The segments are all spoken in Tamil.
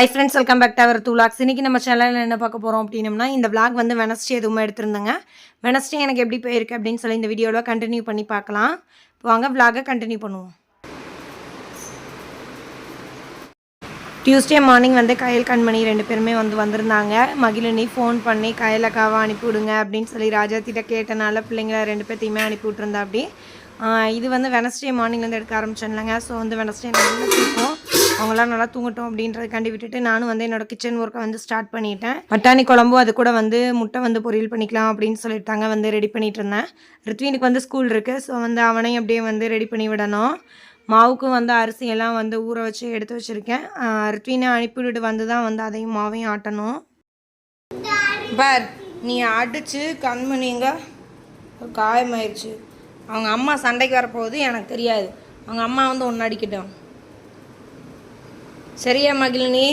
Hi friends welcome back to our two logs இன்றைக்கி நம்ம சேனலில் என்ன பார்க்க போகிறோம் அப்படின்னம்னா இந்த விளாக் வந்து வெனஸ்டே எதுவுமே எடுத்திருந்தேங்க. வெனஸ்டே எனக்கு எப்படி போயிருக்கு அப்படின்னு சொல்லி இந்த வீடியோவில் கண்டினியூ பண்ணி பார்க்கலாம். வாங்க விளாகை கண்டினியூ பண்ணுவோம். டியூஸ்டே மார்னிங் வந்து கயல் கண்மணி ரெண்டு பேருமே வந்து வந்திருந்தாங்க. மகிழினி ஃபோன் பண்ணி கயலக்காவை அனுப்பி விடுங்க அப்படின்னு சொல்லி ராஜாத்திட்ட கேட்டனால பிள்ளைங்கள ரெண்டு பேர்த்தையுமே அனுப்பி விட்ருந்தா அப்படி. இது வந்து வெனஸ்டே மார்னிங்லேருந்து எடுக்க ஆரம்பிச்சேன்லங்க. ஸோ வந்து வெனஸ்டே நல்லா அவங்களாம் நல்லா தூங்கட்டும் அப்படின்றதுக்காண்டி விட்டுட்டு நானும் வந்து என்னோட கிச்சன் ஒர்க்கை வந்து ஸ்டார்ட் பண்ணிட்டேன். பட்டாணி குழம்பு அது கூட வந்து முட்டை வந்து பொரியல் பண்ணிக்கலாம் அப்படின்னு சொல்லிட்டாங்க வந்து ரெடி பண்ணிட்டு இருந்தேன் ரித்வீனுக்கு வந்து ஸ்கூல் இருக்குது ஸோ வந்து அவனையும் அப்படியே வந்து ரெடி பண்ணி விடணும். மாவுக்கும் வந்து அரிசி எல்லாம் வந்து ஊற வச்சு எடுத்து வச்சுருக்கேன். ரித்வீனை அனுப்பிவிட்டு வந்து தான் வந்து அதையும் மாவையும் ஆட்டணும். பார் நீ அடித்து கண்மணிங்க காயமாயிருச்சு. அவங்க அம்மா சண்டைக்கு வரப்போகுது எனக்கு தெரியாது. அவங்க அம்மா வந்து ஒன்று அடிக்கட்டும். சரியா மகிழினி?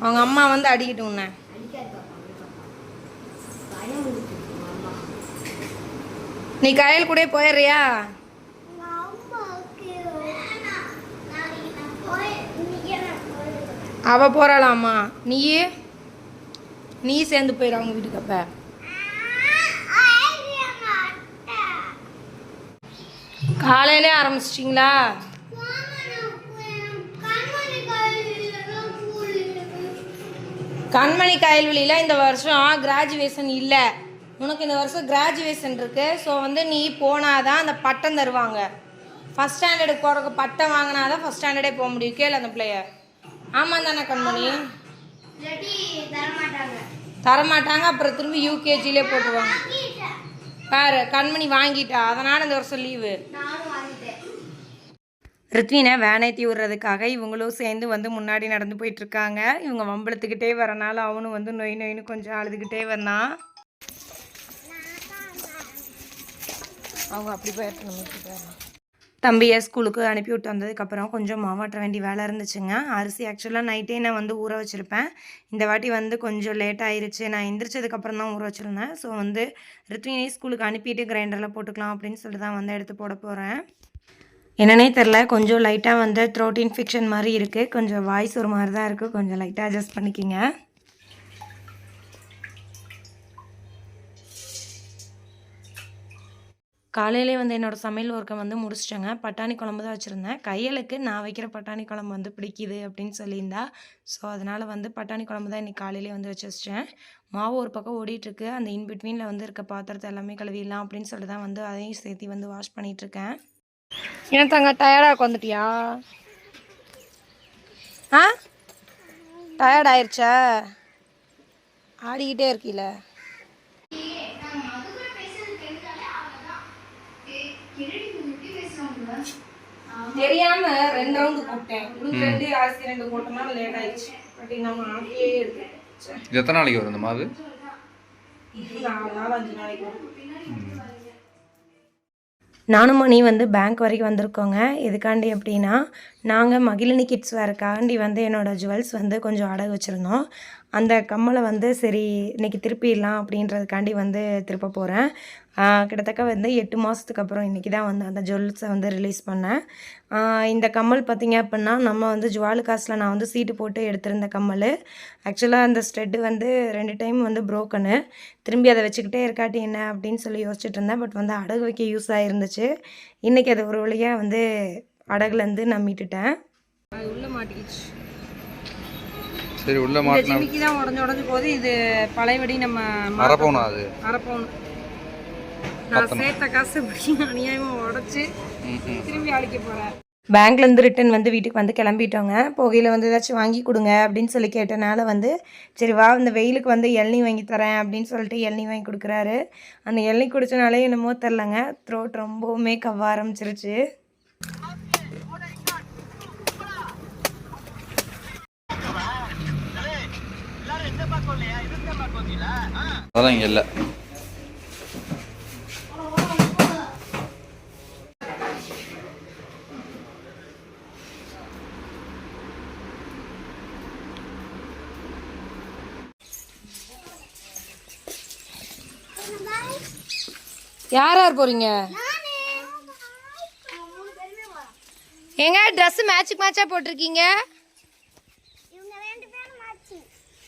அவங்க அம்மா வந்து அடிக்கட்டும் உன்ன. நீ கயல் கூட போயிடுறியா? அவ போறாளாமா நீயே? நீ சேர்ந்து போயிடு அவங்க வீட்டுக்கு அப்ப. காலையிலே ஆரம்பிச்சிட்டிங்களா? கண்மணி கயல்வெளியில் இந்த வருஷம் கிராஜுவேஷன் இல்லை. உனக்கு இந்த வருஷம் கிராஜுவேஷன் இருக்கு. ஸோ வந்து நீ போனாதான் அந்த பட்டம் தருவாங்க. ஃபஸ்ட் ஸ்டாண்டர்டுக்கு போகிறக்கு பட்டம் வாங்கினாதான் ஃபஸ்ட் ஸ்டாண்டர்டே போக முடியும். கேளு அந்த பிள்ளைய. ஆமாம் தானே கண்மணி? தரமாட்டாங்க. அப்புறம் திரும்பி யூகேஜிலே போட்டுருவாங்க. பாரு கண்மணி வாங்கிட்டா. அதனால் இந்த வருஷம் லீவு ரித்வினை வேனைத்தி விடுறதுக்காக இவங்களும் சேர்ந்து வந்து முன்னாடி நடந்து போயிட்டு இருக்காங்க இவங்க வம்பளத்துக்கிட்டே வரனால அவனும் வந்து நொய் நொயின்னு கொஞ்சம் அழுதுகிட்டே வந்தான். அவங்க அப்படி போயிட்டு தம்பியை ஸ்கூலுக்கு அனுப்பி விட்டு வந்ததுக்கப்புறம் கொஞ்சம் மாவாட்ட வேண்டிய வேலை இருந்துச்சுங்க. அரிசி ஆக்சுவலாக நைட்டே நான் வந்து ஊற வச்சுருப்பேன். இந்த வாட்டி வந்து கொஞ்சம் லேட் ஆயிருச்சு. நான் எந்திரிச்சதுக்கப்புறம் தான் ஊற வச்சுருந்தேன். ஸோ வந்து ரித்வினை ஸ்கூலுக்கு அனுப்பிட்டு கிரைண்டரில் போட்டுக்கலாம் அப்படின்னு சொல்லிட்டு தான் வந்து எடுத்து போட போகிறேன் என்னன்னே தெரில கொஞ்சம் லைட்டாக வந்து த்ரோட் இன்ஃபெக்ஷன் மாதிரி இருக்குது கொஞ்சம் வாய்ஸ் ஒரு மாதிரி தான் இருக்குது கொஞ்சம் லைட்டாக அட்ஜஸ்ட் பண்ணிக்கிங்க. காலையிலே வந்து என்னோடய சமையல் ஒர்க்கை வந்து முடிச்சிட்டேங்க. பட்டாணி குழம்பு தான் வச்சுருந்தேன். கையலுக்கு நான் வைக்கிற பட்டாணி குழம்பு வந்து பிடிக்குது அப்படின்னு சொல்லியிருந்தா. ஸோ அதனால் வந்து பட்டாணி குழம்பு தான் இன்றைக்கி காலையிலே வந்து வச்சு வச்சிட்டேன். மாவு ஒரு பக்கம் ஓடிட்டுருக்கு அந்த இன்பிட்வீனில் வந்து இருக்க பாத்திரத்தை எல்லாமே கழுவிடலாம் அப்படின்னு சொல்லிட்டு தான் வந்து அதையும் சேர்த்து வந்து வாஷ் பண்ணிகிட்ருக்கேன் ஏன் தங்க டயர்டாக உட்காந்துட்டியா ஆ? டயர்ட் ஆயிடுச்சா ஆடிக்கிட்டே இருக்கீல. தெரியாம ரெண்டு ரவுண்டு போட்டேன். உங்களுக்கு ரெண்டு ஆசி ரெண்டு போட்டனால லேட் ஆயிடுச்சு. பட் நம்ம ஆட்டியே இது எத்தனை நாளைக்கு வரும் இந்த மாவு? நாலு நாள் அஞ்சு நாளைக்கு வரும். நானும் மணி வந்து பேங்க் வரைக்கும் வந்திருக்கோங்க. எதுக்காண்டி அப்படின்னா நாங்கள் மகிழினி கிட்ஸ் வேறுக்காண்டி வந்து என்னோடய ஜுவல்ஸ் வந்து கொஞ்சம் அடகு வச்சுருந்தோம். அந்த கம்மலை வந்து சரி இன்னைக்கு திருப்பிடலாம் அப்படின்றதுக்காண்டி வந்து திருப்ப போகிறேன் கிட்டத்தட்ட வந்து எட்டு மாதத்துக்கு அப்புறம் இன்றைக்கி தான் வந்து அந்த ஜுவல்ஸை வந்து ரிலீஸ் பண்ணேன். இந்த கம்மல் பார்த்திங்க அப்படின்னா நம்ம வந்து ஜுவாலு காசில் நான் வந்து சீட்டு போட்டு எடுத்திருந்த கம்மல். ஆக்சுவலாக அந்த ஸ்ட்ரெட்டு வந்து ரெண்டு டைம் வந்து ப்ரோக்கனு திரும்பி அதை வச்சுக்கிட்டே இருக்காட்டி என்ன அப்படின்னு சொல்லி யோசிச்சுட்டு இருந்தேன். பட் வந்து அடகு வைக்க யூஸ் ஆகிருந்துச்சு இன்றைக்கி அது ஒரு வழியாக வந்து அடகுலேருந்து நான் மீட்டுட்டேன். உள்ளே மாட்டிக்கிச்சு. சரி உள்ள இந்த மாட்டினா ஜிமிக்கி தான் உடஞ்சு உடஞ்சு போகுது. இது பழையபடி நம்ம அரைப்போனா அது. அரைப்போம் நான் சேர்த்த காசு இப்படி அநியாயமாக உடச்சி. திரும்பி அழிக்க போகிறேன் பேங்க்லேருந்து ரிட்டன் வந்து வீட்டுக்கு வந்து கிளம்பிட்டோங்க. போகையில் வந்து ஏதாச்சும் வாங்கி கொடுங்க அப்படின்னு சொல்லி கேட்டனால வந்து சரி வா இந்த வெயிலுக்கு வந்து இளநீ வாங்கி தரேன் அப்படின்னு சொல்லிட்டு இளநீ வாங்கி கொடுக்குறாரு. அந்த இளநீ குடிச்சனாலே என்னமோ தெரிலங்க. த்ரோட் ரொம்பவுமே கவ்வ ஆரம்பிச்சிருச்சு. அதெல்லாம் இங்கே இல்லை. யார் யார் போகிறீங்க ஏங்க ட்ரெஸ் மேட்சுக்கு மேட்சாக போட்டிருக்கீங்க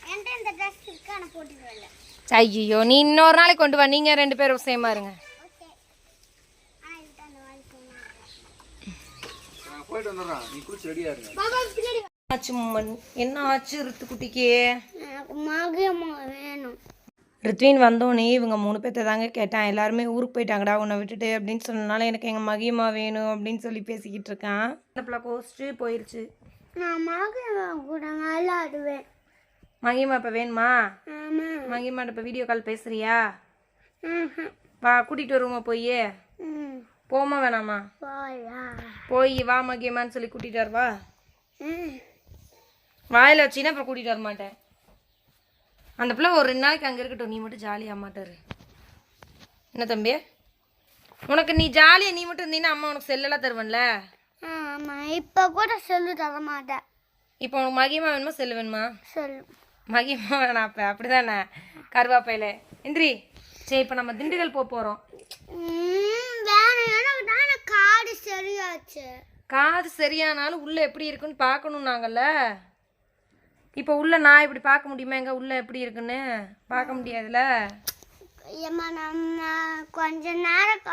என்கிட்ட இந்த ட்ரெஸ் இருக்கு ஆனால் போட்டுட்டு வரல. ஐயோ நீ இன்னொரு நாளைக்கு கொண்டு வா. நீங்கள் ரெண்டு பேரும் சேமா இருங்க. என்ன ஆச்சு ரித்துக்குட்டிக்கு? வேணும். ரித்வின் வந்தோடனே இவங்க மூணு பேர்த்த தாங்க கேட்டான். எல்லாருமே ஊருக்கு போயிட்டாங்கடா உன்னை விட்டுட்டு அப்படின்னு சொன்னனால எனக்கு எங்கள் மகியமா வேணும் அப்படின்னு சொல்லி பேசிக்கிட்டு இருக்கான். கோஸ்ட்டு போயிருச்சு. நான் மகியம்மா கூட விளையாடுவேன். மகியமா இப்போ வேணுமா? ஆமாம் மகியமாட்ட இப்போ வீடியோ கால் பேசுறியா? வா கூட்டிகிட்டு வருவோமா போய்? போமா வேணாமா? போயா. வா மகியமான்னு சொல்லி கூட்டிகிட்டு வருவா வாயில் வச்சின்னா அப்புறம் கூட்டிகிட்டு வர மாட்டேன். அந்த பிள்ளை ஒரு ரெண்டு நாளைக்கு அங்கே இருக்கட்டும். நீ மட்டும் ஜாலியாக மாட்டாரு என்ன தம்பி? உனக்கு நீ ஜாலியாக நீ மட்டும் இருந்தீன்னா அம்மா உனக்கு செல்லெல்லாம் தருவன்ல? ஆமாம் இப்போ கூட சொல்லு தர மாட்டேன் இப்போ உனக்கு மகிமா வேணுமா? செல்லு வேணுமா? சொல்லு மகிமா வேணாம் அப்போ அப்படிதானே? கருவாப்பையில. இந்திரி சரி இப்போ நம்ம திண்டுக்கல் போக போகிறோம் தானே காடு சரியாச்சு. காது சரியானாலும் உள்ளே எப்படி இருக்குன்னு பார்க்கணும் நாங்கள்ல இப்போ உள்ள நான் இப்படி பார்க்க முடியுமா? எங்க உள்ள எப்படி இருக்குன்னு? பார்க்க முடியாதுல்ல? கொஞ்ச நேரம்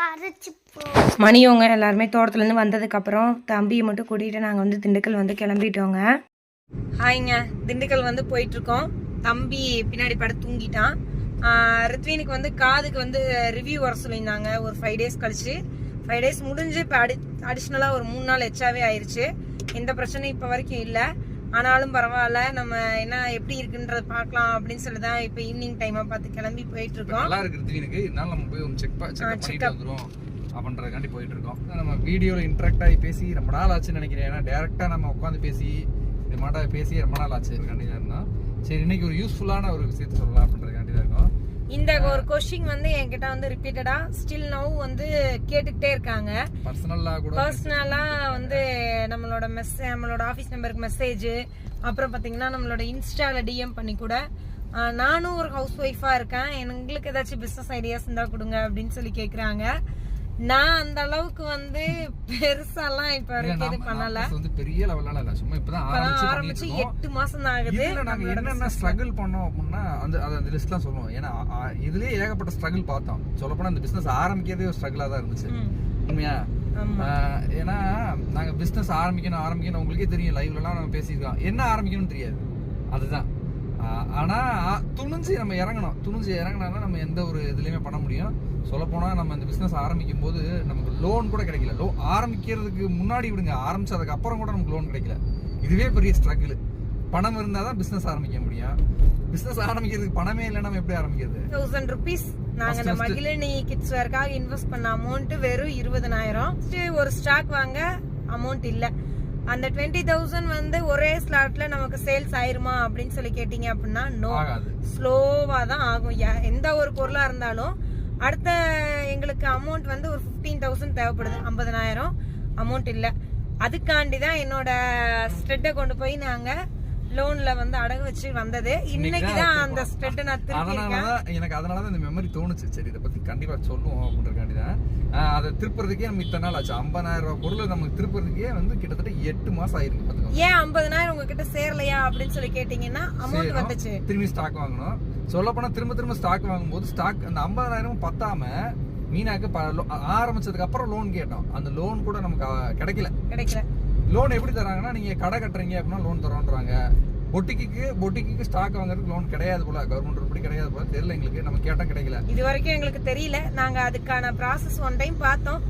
மணியவங்க எல்லாருமே தோட்டத்துலேருந்து வந்ததுக்கப்புறம் தம்பியை மட்டும் கூட்டிகிட்டு நாங்கள் வந்து திண்டுக்கல் வந்து கிளம்பிட்டோங்க. ஹாய்ங்க திண்டுக்கல் வந்து போயிட்டுருக்கோம். தம்பி பின்னாடி படுத்து தூங்கிட்டான். ரித்வினுக்கு வந்து காதுக்கு வந்து ரிவ்யூ வர சொல்லியிருந்தாங்க. ஒரு ஃபைவ் டேஸ் கழிச்சு. ஃபைவ் டேஸ் முடிஞ்சு இப்போ அடி அடிஷ்னலாக ஒரு மூணு நாள் எச்சாவே ஆயிருச்சு. எந்த பிரச்சனையும் இப்போ வரைக்கும் இல்லை. ஆனாலும் பரவாயில்ல. நம்ம என்ன எப்படி இருக்குன்றத பார்க்கலாம் அப்படின்னு சொல்லி தான் இப்போ ஈவினிங் டைமாக பார்த்து கிளம்பி போயிட்டு இருக்கோம் நல்லா இருக்கு ரித்வினுக்கு. இருந்தாலும் நம்ம போய் ஒரு செக் செக் அப்படின்றதுக்காண்டி போயிட்டு இருக்கோம் நம்ம வீடியோல இன்ட்ராக்ட் ஆகி பேசி ரொம்ப நாள் ஆச்சுன்னு நினைக்கிறேன். ஏன்னா டேரக்டா நம்ம உட்காந்து பேசி இது மாட்டா பேசி ரொம்ப நாள் ஆச்சு கண்டி தான் இருந்தோம். சரி இன்னைக்கு ஒரு யூஸ்ஃபுல்லான ஒரு விஷயத்த சொல்லலாம் அப்படின்றதுக்காண்டி தான் இருக்கோம். இந்த ஒரு கொஸ்டின் வந்து என்கிட்ட வந்து ரிப்பீட்டடா ஸ்டில் நவ் வந்து கேட்டுக்கிட்டே இருக்காங்க. பர்சனலா கூட பர்சனலா வந்து நம்மளோட மெஸ் நம்மளோட ஆஃபீஸ் நம்பருக்கு மெசேஜ் அப்புறம் பாத்தீங்கன்னா நம்மளோட இன்ஸ்டால டிஎம் பண்ணி கூட நானும் ஒரு ஹவுஸ் ஒய்ஃபா இருக்கேன். எங்களுக்கு ஏதாச்சும் பிசினஸ் ஐடியாஸ் இருந்தா கொடுங்க அப்படின்னு சொல்லி கேக்குறாங்க. நான் அந்த அளவுக்கு வந்து பெருசாலாம் இப்ப வரைக்கும் இது பண்ணல. வந்து பெரிய லெவலால இல்ல சும்மா இப்பதான் ஆரம்பிச்சு. எட்டு மாசம் தான் ஆகுது நாங்க என்னென்ன ஸ்ட்ரகிள் பண்ணோம் அப்படின்னா அந்த அது அந்த லிஸ்ட்லாம் சொல்லுவோம். ஏன்னா இதுலயே ஏகப்பட்ட ஸ்ட்ரகிள் பார்த்தோம். சொல்ல போனா இந்த பிசினஸ் ஆரம்பிக்கிறதே ஒரு ஸ்ட்ரகிளா தான் இருந்துச்சு. உண்மையா? ஏன்னா நாங்க பிசினஸ் ஆரம்பிக்கணும் ஆரம்பிக்கணும். உங்களுக்கே தெரியும் லைவ்லலாம் நம்ம பேசியிருக்கோம். என்ன ஆரம்பிக்கணும்னு தெரியாது. அதுதான். ஆனா துணிஞ்சு நம்ம இறங்கணும். துணிஞ்சு இறங்கினா நம்ம எந்த ஒரு இதுலயுமே பண்ண முடியும். சொல்ல போனா நம்ம இந்த பிசினஸ் ஆரம்பிக்கும் போது நமக்கு லோன் கூட கிடைக்கல. லோ ஆரம்பிக்கிறதுக்கு முன்னாடி விடுங்க. ஆரம்பிச்சதுக்கு அப்புறம் கூட நமக்கு லோன் கிடைக்கல. இதுவே பெரிய ஸ்ட்ரகிள் பணம் இருந்தால் தான் பிசினஸ் ஆரம்பிக்க முடியும். பிசினஸ் ஆரம்பிக்கிறதுக்கு பணமே இல்லை நம்ம எப்படி ஆரம்பிக்கிறது? தௌசண்ட் ருபீஸ் நாங்க இந்த மகிழினி கிட்ஸ் வேர்க்காக இன்வெஸ்ட் பண்ண அமௌண்ட் வெறும் இருபதனாயிரம். ஒரு ஸ்டாக் வாங்க அமௌண்ட் இல்ல. அந்த டுவெண்ட்டி தௌசண்ட் வந்து ஒரே ஸ்லாட்ல நமக்கு சேல்ஸ் ஆயிருமா அப்படின்னு சொல்லி கேட்டீங்க அப்படின்னா நோ ஸ்லோவா தான் ஆகும். எந்த ஒரு பொருளா இருந்தாலும் அடுத்த எங்களுக்கு அமௌண்ட் வந்து ஒரு ஃபிஃப்டீன் தௌசண்ட் தேவைப்படுது ஐம்பதனாயிரம். அமௌண்ட் இல்லை. அதுக்காண்டி தான் என்னோட ஸ்ட்ரெட்டை கொண்டு போய் நாங்கள் லோன்ல வந்து அடகு வச்சு வந்தது. இன்னைக்கு தான் அந்த ஸ்ட்ரெட்டை நான் திருப்பி அதனாலதான் எனக்கு அதனாலதான் இந்த மெமரி தோணுச்சு. சரி இதை பத்தி கண்டிப்பா சொல்லுவோம் அப்படின்றக்காண்டி தான் அதை திருப்புறதுக்கே நம்ம இத்தனை நாள் ஆச்சு. ஐம்பதாயிரம் ரூபாய் பொருள் நமக்கு திருப்புறதுக்கே வந்து கிட்டத்தட்ட எட்டு மாசம் ஆயிருக்கு பாத்துக்கோங்க ஏன் ஐம்பதனாயிரம் உங்ககிட்ட சேரலையா அப்படின்னு சொல்லி கேட்டீங்கன்னா அமௌண்ட். வந்துச்சு. திரும்பி ஸ்டாக் வாங்கணும். சொல்ல போனா திரும்ப திரும்ப ஸ்டாக் வாங்கும்போது ஸ்டாக் அந்த ஐம்பதாயிரமும் பத்தாம மீனாக்கு ஆரம்பிச்சதுக்கு அப்புறம் லோன் கேட்டோம். அந்த லோன் கூட நமக்கு கிடைக்கல. கிடைக்கல. லோன் எப்படி தராங்கன்னா நீங்க கடை கட்டுறீங்க அப்படின்னா லோன் தரோன்றாங்க பொட்டிக்கு பொட்டிக்கு ஸ்டாக் வாங்குறதுக்கு லோன் கிடையாது போல. கவர்மெண்ட் உருப்படி கிடையாது போல. தெரியல எங்களுக்கு. நம்ம கேட்டா கிடைக்கல. இது வரைக்கும் எங்களுக்கு தெரியல. நாங்க அதுக்கான ப்ராசஸ் ஒன் டைம் பார்த்தோம்.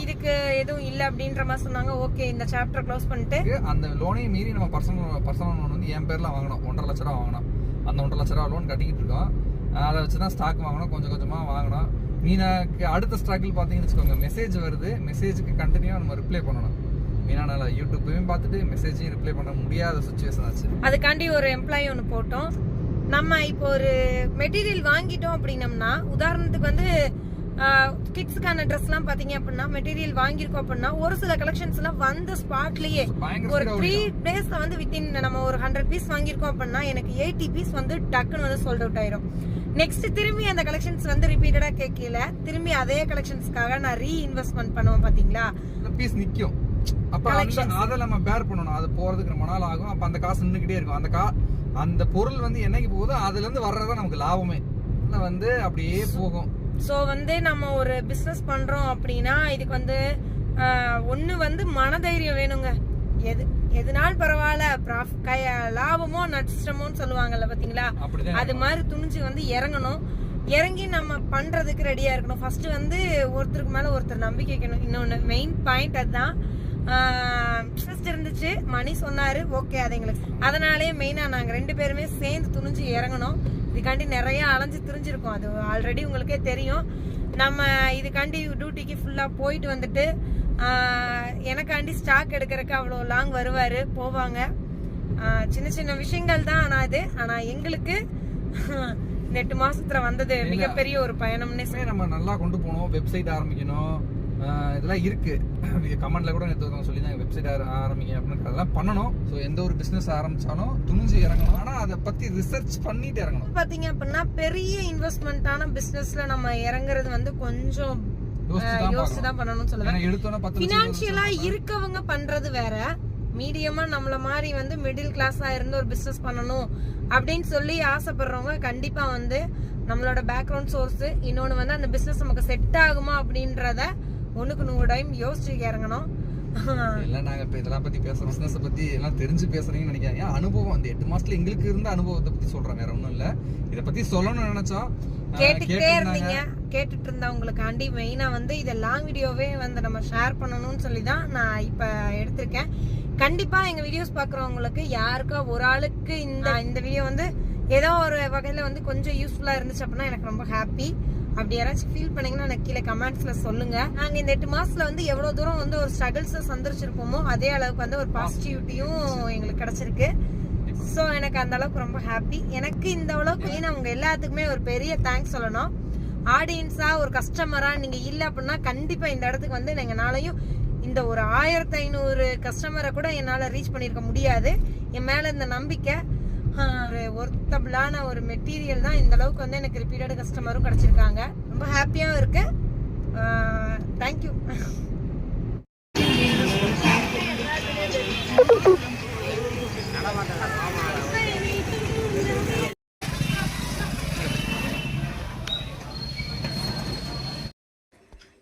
இதுக்கு எதுவும் இல்ல அப்படின்ற மாதிரி சொன்னாங்க. ஓகே இந்த சாப்டர் க்ளோஸ் பண்ணிட்டு. அந்த லோனையும் மீறி நம்ம பர்சனல் பர்சனல் லோன் வந்து என் பேர்ல வாங்கணும் ஒன்றரை லட்ச ரூபா வாங்கணும் அந்த ஒன்றரை லட்ச ரூபா லோன் கட்டிக்கிட்டு இருக்கோம். அதை வச்சு தான் ஸ்டாக் வாங்கணும் கொஞ்சம் கொஞ்சமாக வாங்கணும் மீனாக்கு அடுத்த ஸ்ட்ரகிள் பார்த்தீங்கன்னு வச்சுக்கோங்க. மெசேஜ் வருது. மெசேஜுக்கு கண்டினியூவாக நம்ம ரிப்ளை பண்ணணும். மீனானால யூடியூப்பையும் பார்த்துட்டு மெசேஜையும் ரிப்ளை பண்ண முடியாத சுச்சுவேஷன் ஆச்சு. அதுக்காண்டி ஒரு எம்ப்ளாயி ஒன்று போட்டோம். நம்ம இப்போ ஒரு மெட்டீரியல் வாங்கிட்டோம் அப்படின்னம்னா உதாரணத்துக்கு வந்து கிட்ஸுக்கான ட்ரெஸ்லாம் பார்த்தீங்க அப்படின்னா மெட்டீரியல் வாங்கியிருக்கோம் அப்படின்னா ஒரு சில கலெக்ஷன்ஸ் எல்லாம் வந்த ஸ்பாட்லயே ஒரு த்ரீ. டேஸ்ல வந்து வித்தின் நம்ம ஒரு ஹண்ட்ரட் பீஸ் வாங்கியிருக்கோம் அப்படின்னா எனக்கு எயிட்டி பீஸ் வந்து டக்குன்னு வந்து சோல்ட் அவுட் ஆயிரும். நெக்ஸ்ட் திரும்பி அந்த கலெக்ஷன்ஸ் வந்து ரிப்பீட்டடா கேட்கல. திரும்பி அதே கலெக்ஷன்ஸ்க்காக நான் ரீ இன்வெஸ்ட்மெண்ட் பண்ணுவேன் பாத்தீங்களா இந்த பீஸ் நிற்கும் அப்போ அந்த அதை நம்ம பேர் பண்ணணும். அது போகிறதுக்கு ரொம்ப நாள் ஆகும். அப்போ அந்த காசு நின்றுக்கிட்டே இருக்கும். அந்த கா அந்த பொருள் வந்து என்னைக்கு போகுதோ அதுல இருந்து வர்றதுதான் நமக்கு லாபமே. வந்து அப்படியே போகும். ஸோ வந்து நம்ம ஒரு பிஸ்னஸ் பண்ணுறோம் அப்படின்னா இதுக்கு வந்து ஒன்று வந்து மனதைரியம் வேணுங்க. எது எதுனாலும் பரவாயில்ல. ப்ராஃப் கை லாபமோ நஷ்டமோன்னு சொல்லுவாங்கல்ல அப்படிதான் அது மாதிரி துணிஞ்சு வந்து இறங்கணும். இறங்கி நம்ம பண்றதுக்கு ரெடியா இருக்கணும். ஃபர்ஸ்ட் வந்து ஒருத்தருக்கு மேல ஒருத்தர் நம்பிக்கை வைக்கணும். இன்னொன்னு மெயின் பாயிண்ட் அதுதான். இன்ட்ரெஸ்ட் இருந்துச்சு. மணி சொன்னாரு. ஓகே அது எங்களுக்கு. அதனாலே மெயினா நாங்க ரெண்டு பேருமே சேர்ந்து துணிஞ்சு இறங்கணும் இதுக்காண்டி நிறைய அலைஞ்சு திரிஞ்சிருக்கோம். அது ஆல்ரெடி உங்களுக்கே தெரியும். நம்ம இதுக்காண்டி டியூட்டிக்கு ஃபுல்லா போயிட்டு வந்துட்டு எனக்காண்டி ஸ்டாக் எடுக்கிறதுக்கு அவ்வளோ லாங் வருவாரு. போவாங்க. சின்ன சின்ன விஷயங்கள் தான் ஆனா இது. ஆனா எங்களுக்கு இந்த எட்டு மாசத்துல வந்தது மிகப்பெரிய ஒரு பயணம்னே நம்ம நல்லா கொண்டு போகணும் வெப்சைட் ஆரம்பிக்கணும். இதெல்லாம் இருக்கு. கமெண்ட்ல கூட நேற்று ஒருத்தவங்க சொல்லி தான் வெப்சைட் ஆரம்பிங்க அப்படின்னு அதெல்லாம் பண்ணணும். ஸோ எந்த ஒரு பிசினஸ் ஆரம்பிச்சாலும் துணிஞ்சு இறங்கணும். ஆனா அதை பத்தி ரிசர்ச் பண்ணிட்டு இறங்கணும். பாத்தீங்க அப்படின்னா பெரிய இன்வெஸ்ட்மெண்ட்டான பிசினஸ்ல நம்ம இறங்குறது வந்து கொஞ்சம் யோசிச்சு தான் பண்ணணும்னு சொல்லுவேன். பினான்சியலா இருக்கவங்க பண்றது வேற. மீடியமா நம்மள மாதிரி வந்து மிடில் கிளாஸா இருந்து ஒரு பிசினஸ் பண்ணணும் அப்படின்னு சொல்லி ஆசைப்படுறவங்க கண்டிப்பா வந்து நம்மளோட பேக்ரவுண்ட் சோர்ஸ் இன்னொன்னு வந்து அந்த பிசினஸ் நமக்கு செட் ஆகுமா அப்படின்றத ஒண்ணுக்கு நூறு டைம் யோசிச்சு இறங்கணும். எல்லாம் நாங்க இப்ப இதெல்லாம் பத்தி பேசுறோம் பிசினஸ் பத்தி எல்லாம் தெரிஞ்சு பேசுறீங்கன்னு நினைக்காதீங்க. அனுபவம்? அந்த எட்டு மாசத்துல எங்களுக்கு இருந்த அனுபவத்தை பத்தி சொல்றேன் வேற ஒண்ணும் இல்ல. இத பத்தி சொல்லணும்னு நினைச்சோம். கேட்டுக்கிட்டே. இருந்தீங்க. கேட்டுட்டு இருந்தவங்களுக்காண்டி மெயினா வந்து இதை லாங் வீடியோவே வந்து நம்ம ஷேர் பண்ணணும்னு சொல்லி தான் நான் இப்ப எடுத்திருக்கேன். கண்டிப்பா எங்க வீடியோஸ் பாக்குறவங்களுக்கு யாருக்கா ஒரு ஆளுக்கு இந்த இந்த வீடியோ வந்து ஏதோ ஒரு வகையில வந்து கொஞ்சம் யூஸ்ஃபுல்லா இருந்துச்சு அப்படின்னா எனக்கு ரொம்ப ஹாப்பி அப்படி யாராச்சும் ஃபீல் பண்ணீங்கன்னா எனக்கு கீழே கமெண்ட்ஸ்ல சொல்லுங்க. நாங்க இந்த எட்டு மாசத்துல வந்து எவ்வளவு தூரம் வந்து ஒரு ஸ்ட்ரகிள்ஸ் சந்திச்சிருப்போமோ அதே அளவுக்கு வந்து ஒரு பாசிட்டிவிட்டியும் எங்களுக்கு கிடைச்சிருக்கு. ஸோ எனக்கு அந்த அளவுக்கு ரொம்ப ஹாப்பி எனக்கு இந்த அளவுக்கு நான் அவங்க எல்லாத்துக்குமே ஒரு பெரிய தேங்க்ஸ் சொல்லணும். ஆடியன்ஸா ஒரு கஸ்டமரா நீங்க இல்லை அப்படின்னா கண்டிப்பா இந்த இடத்துக்கு வந்து எங்கனாலையும் இந்த ஒரு ஆயிரத்தி ஐநூறு கஸ்டமரை கூட என்னால் ரீச் பண்ணியிருக்க முடியாது. என் மேலே இந்த நம்பிக்கை ஒரு ஒர்த்தபிளான ஒரு மெட்டீரியல் தான். இந்த அளவுக்கு வந்து எனக்கு ரிப்பீட்டட் கஸ்டமரும் கிடச்சிருக்காங்க. ரொம்ப ஹாப்பியாகவும் இருக்கு. தேங்க்யூ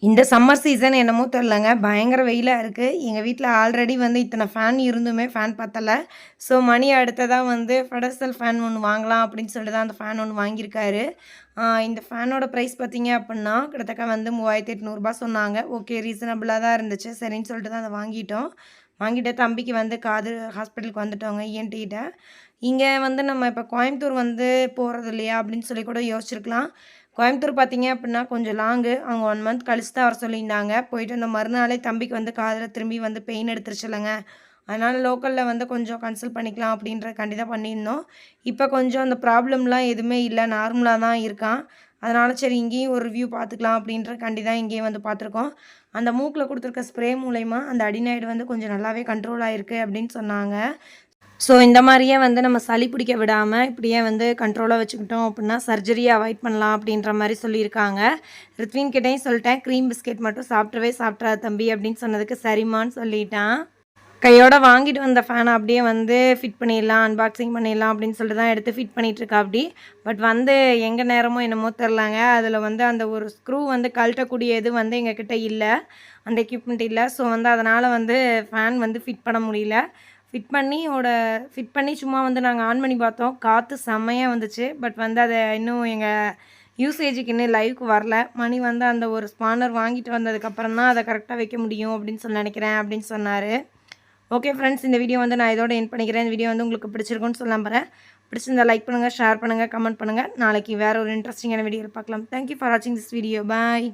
இந்த சம்மர் சீசன் என்னமோ தெரிலங்க பயங்கர வெயிலாக இருக்குது எங்கள் வீட்டில் ஆல்ரெடி வந்து இத்தனை ஃபேன் இருந்துமே ஃபேன் பத்தலை. ஸோ மணி அடுத்ததாக வந்து ஃபெடர்சல் ஃபேன் ஒன்று வாங்கலாம் அப்படின்னு சொல்லிட்டு தான் அந்த ஃபேன் ஒன்று வாங்கியிருக்காரு. இந்த ஃபேனோட ப்ரைஸ் பார்த்தீங்க அப்படின்னா கிட்டத்தட்ட வந்து மூவாயிரத்தி எட்நூறுபா சொன்னாங்க. ஓகே ரீசனபிளாக தான் இருந்துச்சு. சரின்னு சொல்லிட்டு தான் அதை வாங்கிட்டோம். வாங்கிட்டு தம்பிக்கு வந்து காது ஹாஸ்பிட்டலுக்கு வந்துட்டோங்க E இஎன்டிகிட்ட இங்கே வந்து நம்ம இப்போ கோயம்புத்தூர் வந்து போகிறது இல்லையா? அப்படின்னு சொல்லி கூட யோசிச்சிருக்கலாம். கோயம்புத்தூர் பார்த்தீங்க அப்படின்னா கொஞ்சம் லாங்கு அவங்க ஒன் மந்த் கழிச்சு தான் வர சொல்லியிருந்தாங்க. போயிட்டு அந்த மறுநாளே தம்பிக்கு வந்து காதில் திரும்பி வந்து பெயின் எடுத்துருச்சுலங்க அதனால் லோக்கலில் வந்து கொஞ்சம் கன்சல்ட் பண்ணிக்கலாம் அப்படின்ற தான் பண்ணியிருந்தோம். இப்போ கொஞ்சம் அந்த ப்ராப்ளம்லாம் எதுவுமே இல்லை. நார்மலாக தான் இருக்கான். அதனால் சரி இங்கேயும் ஒரு ரிவ்யூ பார்த்துக்கலாம் அப்படின்றக்காண்டி தான் இங்கேயும் வந்து பார்த்துருக்கோம். அந்த மூக்கில் கொடுத்துருக்க ஸ்ப்ரே மூலயமா அந்த அடிநாய்டு வந்து கொஞ்சம் நல்லாவே கண்ட்ரோல் ஆகிருக்கு அப்படின்னு சொன்னாங்க. ஸோ இந்த மாதிரியே வந்து நம்ம சளி பிடிக்க விடாமல் இப்படியே வந்து கண்ட்ரோலாக வச்சுக்கிட்டோம் அப்படின்னா சர்ஜரியை அவாய்ட் பண்ணலாம் அப்படின்ற மாதிரி சொல்லியிருக்காங்க. ரித்வின் கிட்டேயும் சொல்லிட்டேன் க்ரீம் பிஸ்கெட் மட்டும் சாப்பிட்றவே சாப்பிட்றா தம்பி அப்படின்னு சொன்னதுக்கு சரிம்மான்னு சொல்லிட்டான். கையோட வாங்கிட்டு வந்த ஃபேனை அப்படியே வந்து ஃபிட் பண்ணிடலாம் அன்பாக்சிங் பண்ணிடலாம் அப்படின்னு சொல்லிட்டு தான் எடுத்து ஃபிட் பண்ணிட்டு இருக்கா அப்படி. பட் வந்து எங்கே நேரமோ என்னமோ தெரிலாங்க அதில் வந்து அந்த ஒரு ஸ்க்ரூ வந்து கழட்டக்கூடிய இது வந்து எங்ககிட்ட இல்லை. அந்த எக்யூப்மெண்ட் இல்லை. ஸோ வந்து அதனால் வந்து ஃபேன் வந்து ஃபிட் பண்ண முடியல. ஃபிட் பண்ணி ஓட ஃபிட் பண்ணி சும்மா வந்து நாங்கள் ஆன் பண்ணி பார்த்தோம். காற்று செம்மையாக வந்துச்சு. பட் வந்து அதை இன்னும் எங்கள் யூசேஜுக்கு இன்னும் லைவுக்கு வரல. மணி வந்து அந்த ஒரு ஸ்பானர் வாங்கிட்டு வந்ததுக்கப்புறம் தான் அதை கரெக்டாக வைக்க முடியும் அப்படின்னு சொல்லி நினைக்கிறேன் அப்படின்னு சொன்னார். ஓகே ஃப்ரெண்ட்ஸ் இந்த வீடியோ வந்து நான் இதோட என் பண்ணிக்கிறேன். இந்த வீடியோ வந்து உங்களுக்கு பிடிச்சிருக்குன்னு சொல்ல போகிறேன் பிடிச்சிருந்தா லைக் பண்ணுங்கள் ஷேர் பண்ணுங்கள் கமெண்ட் பண்ணுங்கள் நாளைக்கு வேறு ஒரு இன்ட்ரெஸ்டிங்கான வீடியோவில் பார்க்கலாம். தேங்க்யூ ஃபார் வாட்சிங் திஸ் வீடியோ பாய்